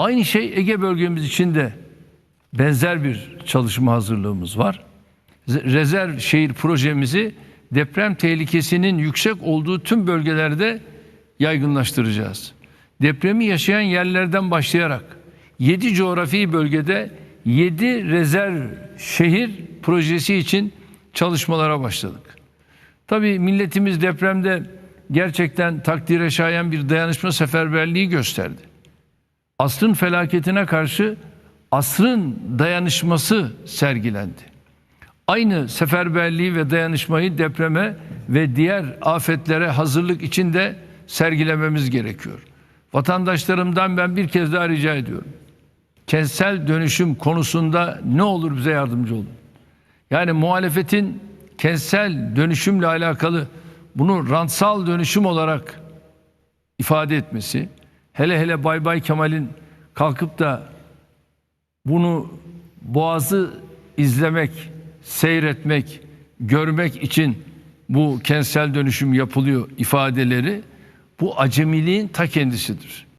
Aynı şey Ege bölgemiz için de benzer bir çalışma hazırlığımız var. Rezerv şehir projemizi deprem tehlikesinin yüksek olduğu tüm bölgelerde yaygınlaştıracağız. Depremi yaşayan yerlerden başlayarak 7 coğrafi bölgede 7 rezerv şehir projesi için çalışmalara başladık. Tabii milletimiz depremde gerçekten takdire şayan bir dayanışma seferberliği gösterdi. Asrın felaketine karşı asrın dayanışması sergilendi. Aynı seferberliği ve dayanışmayı depreme ve diğer afetlere hazırlık için de sergilememiz gerekiyor. Vatandaşlarımdan ben bir kez daha rica ediyorum. Kentsel dönüşüm konusunda ne olur bize yardımcı olun. Yani muhalefetin kentsel dönüşümle alakalı bunu rantsal dönüşüm olarak ifade etmesi, hele hele Bay Bay Kemal'in kalkıp da bunu boğazı izlemek, seyretmek, görmek için bu kentsel dönüşüm yapılıyor ifadeleri bu acemiliğin ta kendisidir.